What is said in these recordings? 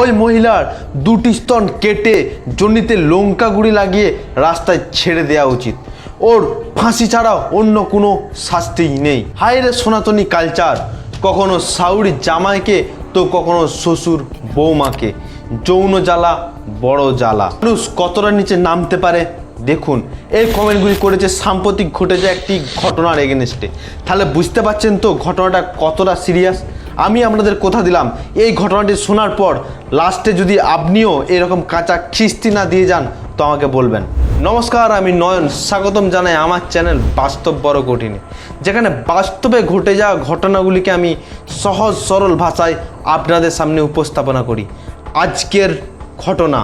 ওই মহিলার দুটি স্তন কেটে জনিতে লঙ্কা গুঁড়ি লাগিয়ে রাস্তায় ছেড়ে দেওয়া উচিত। ওর ফাঁসি ছাড়া অন্য কোনো শাস্তিই নেই। হায়রে সনাতনী কালচার, কখনো সাউরি জামাইকে তো কখনো শ্বশুর বৌমাকে। যৌন জ্বালা, বড় জ্বালা। মানুষ কতটা নিচে নামতে পারে, দেখুন। এই কমেন্টগুলি করেছে সাম্প্রতিক ঘটেছে একটি ঘটনার এগেনস্টে তাহলে বুঝতে পারছেন তো ঘটনাটা কতটা সিরিয়াস আমি আপনাদের কথা দিলাম। এই ঘটনাটি শোনার পর লাস্টে যদি আপনিও এরকম কাঁচা খিস্তি না দিয়ে যান, তো আমাকে বলবেন। নমস্কার, আমি নয়ন। স্বাগতম জানাই আমার চ্যানেল বাস্তব বড় কঠিনে যেখানে বাস্তবে ঘটে যাওয়া ঘটনাগুলিকে আমি সহজ, সরল ভাষায় আপনাদের সামনে উপস্থাপনা করি। আজকের ঘটনা।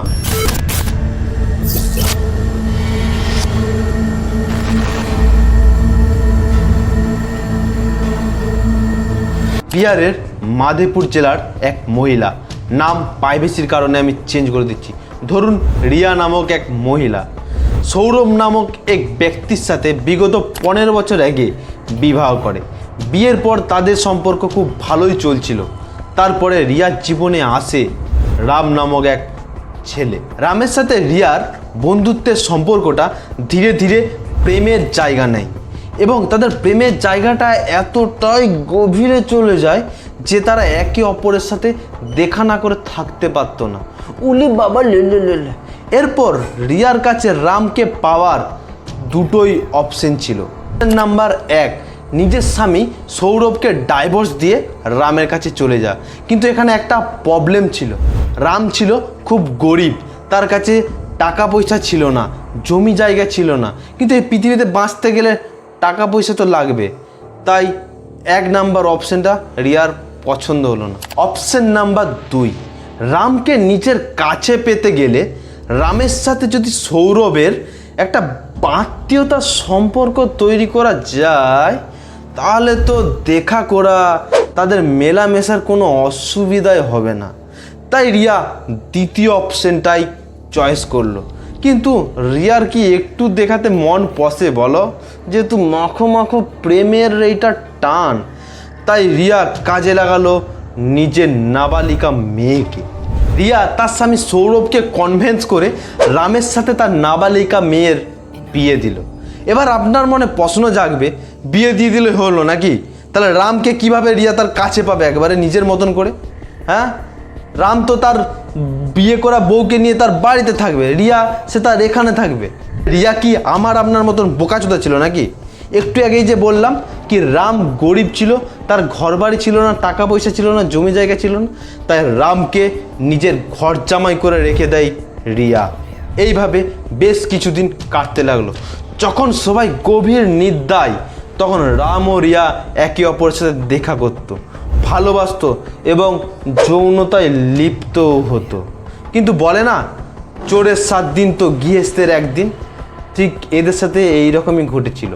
বিহারের মাধেপুর জেলার এক মহিলা। নাম প্রাইভেসির কারণে আমি চেঞ্জ করে দিচ্ছি। ধরুন, রিয়া নামক এক মহিলা। সৌরভ নামক এক ব্যক্তির সাথে বিগত পনেরো বছর আগে বিবাহ করে। বিয়ের পর তাদের সম্পর্ক খুব ভালোই চলছিল। তারপরে রিয়ার জীবনে আসে রাম নামক এক ছেলে। রামের সাথে রিয়ার বন্ধুত্বের সম্পর্কটা ধীরে ধীরে প্রেমের জায়গা নেয় এবং তাদের প্রেমের জায়গাটা এতটাই গভীরে চলে যায় যে তারা একে অপরের সাথে দেখা না করে থাকতে পারতো না। উলি বাবা এরপর রিয়ার কাছে রামকে পাওয়ার দুটোই অপশন ছিল। নাম্বার এক, নিজের স্বামী সৌরভকে ডাইভোর্স দিয়ে রামের কাছে চলে যা। কিন্তু এখানে একটা প্রবলেম ছিল। রাম ছিল খুব গরিব, তার কাছে টাকা পয়সা ছিল না, জমি জায়গা ছিল না। কিন্তু এই পৃথিবীতে বাঁচতে গেলে টাকা পয়সা তো লাগবে। তাই এক নাম্বার অপশনটা রিয়ার পছন্দ হলো না। অপশন নাম্বার দুই, রামকে নিজের কাছে পেতে গেলে রামের সাথে যদি সৌরভের একটা আত্মীয়তার সম্পর্ক তৈরি করা যায়, তাহলে তো দেখা করা, তাদের মেলামেশার কোনো অসুবিধাই হবে না। তাই রিয়া দ্বিতীয় অপশনটাই চয়েস করল। কিন্তু রিয়ার কি একটু দেখাতে মন পসে বলো? যেহেতু মাখো মাখো প্রেমের এইটা টান তাই রিয়া কাজে লাগালো নিজের নাবালিকা মেয়েকে। রিয়া তার স্বামী সৌরভকে কনভেন্স করে রামের সাথে তার নাবালিকা মেয়ের বিয়ে দিল। এবার আপনার মনে প্রশ্ন জাগবে, বিয়ে দিয়ে দিলে হলো নাকি? তাহলে রামকে কীভাবে রিয়া তার কাছে পাবে একবারে নিজের মতন করে? হ্যাঁ? রাম তো তার বিয়ে করা বউকে নিয়ে তার বাড়িতে থাকবে, রিয়া সে তার এখানে থাকবে। রিয়া কি আমার আপনার মতন বোকাচোদা ছিল নাকি? একটু আগেই যে বললাম কি রাম গরিব ছিল তার ঘর বাড়ি ছিল না, টাকা পয়সা ছিল না, জমি জায়গা ছিল না। তাই রামকে নিজের ঘর জামাই করে রেখে দেয় রিয়া। এইভাবে বেশ কিছুদিন কাটতে লাগল। যখন সবাই গভীর নিদ্রায়, তখন রাম ও রিয়া একে অপরের সাথে দেখা করতো, ভালোবাসতো এবং যৌনতায় লিপ্তও হতো। কিন্তু বলে না, চোরের সাত দিন তো গৃহস্থের একদিন, ঠিক এদের সাথে এই রকমই ঘটেছিল।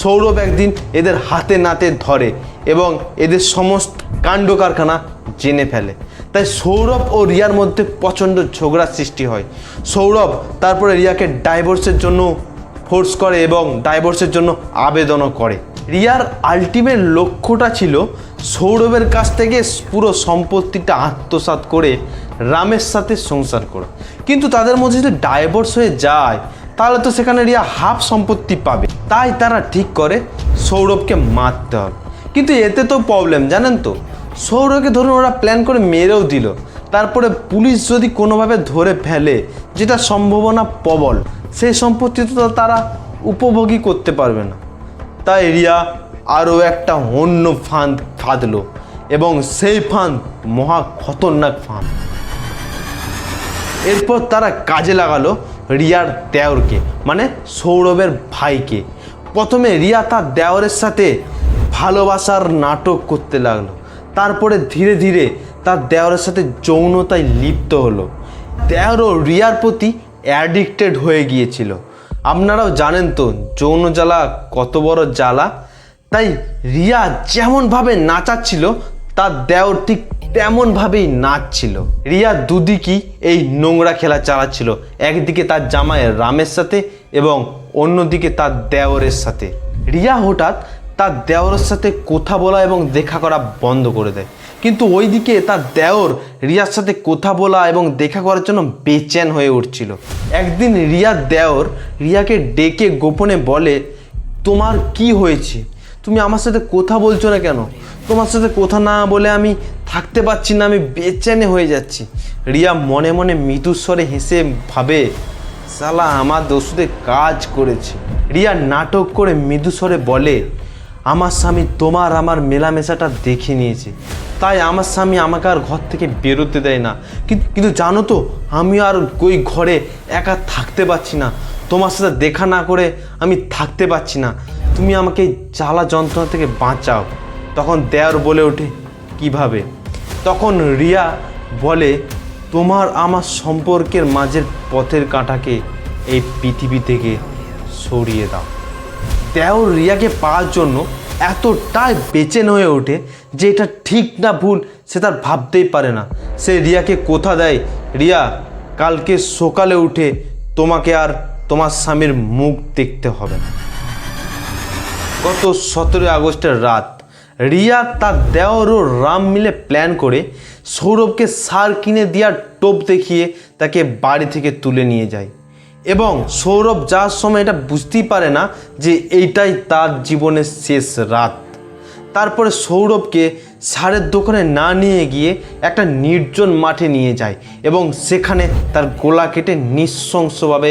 সৌরভ একদিন এদের হাতে নাতে ধরে এবং এদের সমস্ত কাণ্ড কারখানা জেনে ফেলে। তাই সৌরভ ও রিয়ার মধ্যে প্রচণ্ড ঝগড়ার সৃষ্টি হয়। সৌরভ তারপরে রিয়াকে ডাইভোর্সের জন্য ফোর্স করে এবং ডাইভোর্সের জন্য আবেদনও করে। রিয়ার আলটিমেট লক্ষ্যটা ছিল সৌরভের কাছ থেকে পুরো সম্পত্তিটা আত্মসাৎ করে রামের সাথে সংসার করা। কিন্তু তাদের মধ্যে যদি ডাইভোর্স হয়ে যায় তাহলে তো সেখানে রিয়া হাফ সম্পত্তি পাবে। তাই তারা ঠিক করে সৌরভকে মারতে হবে। কিন্তু এতে তো প্রবলেম জানেন তো? সৌরভকে ধরুন ওরা প্ল্যান করে মেরেও দিল। তারপরে পুলিশ যদি কোনোভাবে ধরে ফেলে, যেটা সম্ভাবনা প্রবল, সেই সম্পত্তি তো তারা উপভোগী করতে পারবে না। তাই রিয়া আরও একটা অন্য ফাঁদ ফাঁদলো এবং সেই ফাঁদ মহা খতরনাক ফাঁদ। এরপর তারা কাজে লাগালো রিয়ার দেওরকে মানে সৌরভের ভাইকে। প্রথমে রিয়া তার দেওরের সাথে ভালোবাসার নাটক করতে লাগল। তারপরে ধীরে ধীরে তার দেওরের সাথে যৌনতায় লিপ্ত হলো। দেওরও রিয়ার প্রতি অ্যাডিক্টেড হয়ে গিয়েছিল। আপনারাও জানেন তো, যৌন জ্বালা কত বড় জ্বালা। তাই রিয়া যেমনভাবে নাচাচ্ছিল, তার দেওর ঠিক তেমনভাবেই নাচছিল রিয়া দুদিকই এই নোংরা খেলা চালাচ্ছিল। একদিকে তার জামাই রামের সাথে এবং অন্যদিকে তার দেওরের সাথে। রিয়া হঠাৎ তার দেওরের সাথে কথা বলা এবং দেখা করা বন্ধ করে দেয়। কিন্তু ওইদিকে তার দেওর রিয়ার সাথে কথা বলা এবং দেখা করার জন্য বেচেন হয়ে উঠছিল। একদিন রিয়ার দেওর রিয়াকে ডেকে গোপনে বলে, তোমার কি হয়েছে? তুমি আমার সাথে কথা বলছো না কেন? তোমার সাথে কথা না বলে আমি থাকতে পারছি না, আমি বেচেনে হয়ে যাচ্ছি। রিয়া মনে মনে মৃদুস্বরে হেসে ভাবে, সালা আমার দোষতে কাজ করেছে। রিয়া নাটক করে মৃদুস্বরে বলে, আমার স্বামী তোমার আমার মেলামেশাটা দেখে নিয়েছে। তাই আমার স্বামী আমাকে আর ঘর থেকে বেরোতে দেয় না। কিন্তু জানো তো আমি আর ওই ঘরে একা থাকতে পারছি না। তোমার সাথে দেখা না করে আমি থাকতে পারছি না। তুমি আমাকে জ্বালা যন্ত্রণা থেকে বাঁচাও। তখন দেওর বলে ওঠে, কীভাবে? তখন রিয়া বলে, তোমার আমার সম্পর্কের মাঝের পথের কাঁটাকে এই পৃথিবী থেকে সরিয়ে দাও। দেওর রিয়াকে পাওয়ার জন্য এতটাই বেচেন হয়ে ওঠে যে এটা ঠিক না ভুল, সে তার ভাবতেই পারে না। সে রিয়াকে কোথা দেয়, রিয়া, কালকে সকালে উঠে তোমাকে আর তোমার স্বামীর মুখ দেখতে হবে না। গত সতেরোই আগস্টের রাত, রিয়া তার দেওর ও রাম মিলে প্ল্যান করে সৌরভকে সার কিনে দেওয়ার টোপ দেখিয়ে তাকে বাড়ি থেকে তুলে নিয়ে যায়। এবং সৌরভ যাওয়ার সময় এটা বুঝতেই পারে না যে এইটাই তার জীবনের শেষ রাত। তারপরে সৌরভকে সারের দোকানে না নিয়ে গিয়ে একটা নির্জন মাঠে নিয়ে যায় এবং সেখানে তার গোলা কেটে নৃশংসভাবে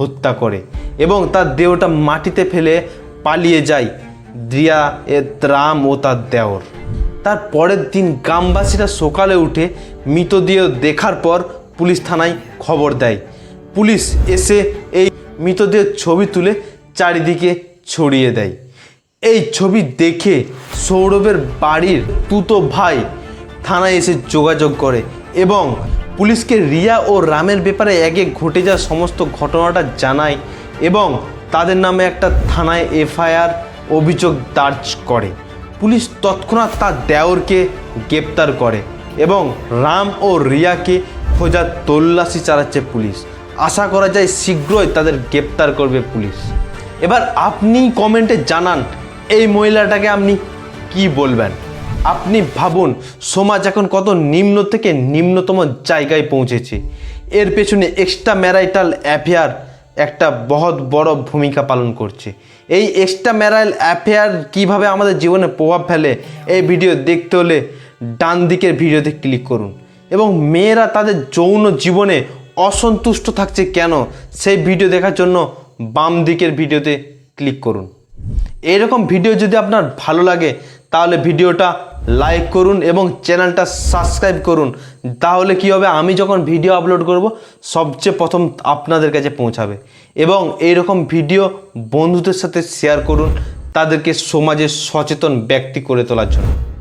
হত্যা করে এবং তার দেহটা মাটিতে ফেলে পালিয়ে যায় দ্রিয়া, এ রাম ও তার দেওর। তার পরের দিন গ্রামবাসীরা সকালে উঠে মৃতদেহ দেখার পর পুলিশ থানায় খবর দেয়। পুলিশ এসে এই মৃতদেহের ছবি তুলে চারিদিকে ছড়িয়ে দেয়। এই ছবি দেখে সৌরভের বাড়ির তুতো ভাই থানায় এসে যোগাযোগ করে এবং পুলিশকে রিয়া ও রামের ব্যাপারে একে ঘটে যাওয়া সমস্ত ঘটনাটা জানায় এবং তাদের নামে একটা থানায় এফআইআর অভিযোগ দার্জ করে। পুলিশ তৎক্ষণাৎ তার দেওরকে গ্রেপ্তার করে এবং রাম ও রিয়াকে খোঁজার তল্লাশি চালাচ্ছে পুলিশ। আশা করা যায় শীঘ্রই তাদের গ্রেপ্তার করবে পুলিশ। এবার আপনি কমেন্টে জানান, এই মহিলাটাকে আপনি কি বলবেন? আপনি ভাবুন, সমাজ এখন কত নিম্ন থেকে নিম্নতম জায়গায় পৌঁছেছে। এর পেছনে এক্সট্রা ম্যারাইটাল অ্যাফেয়ার একটা বহৎ বড় ভূমিকা পালন করছে। এই এক্সট্রা ম্যারাইল অ্যাফেয়ার কীভাবে আমাদের জীবনে প্রভাব ফেলে, এই ভিডিও দেখতে হলে ডান দিকের ভিডিওতে ক্লিক করুন। এবং মেয়েরা তাদের যৌন জীবনে অসন্তুষ্ট থাকছে কেন, সেই ভিডিও দেখার জন্য বাম দিকের ভিডিওতে ক্লিক করুন। এরকম ভিডিও যদি আপনার ভালো লাগে, তাহলে ভিডিওটা লাইক করুন এবং চ্যানেলটা সাবস্ক্রাইব করুন। তাহলে কি হবে? আমি যখন ভিডিও আপলোড করব, সবচেয়ে প্রথম আপনাদের কাছে পৌঁছাবে। এবং এইরকম ভিডিও বন্ধুদের সাথে শেয়ার করুন, তাদেরকে সমাজের সচেতন ব্যক্তি করে তোলার জন্য।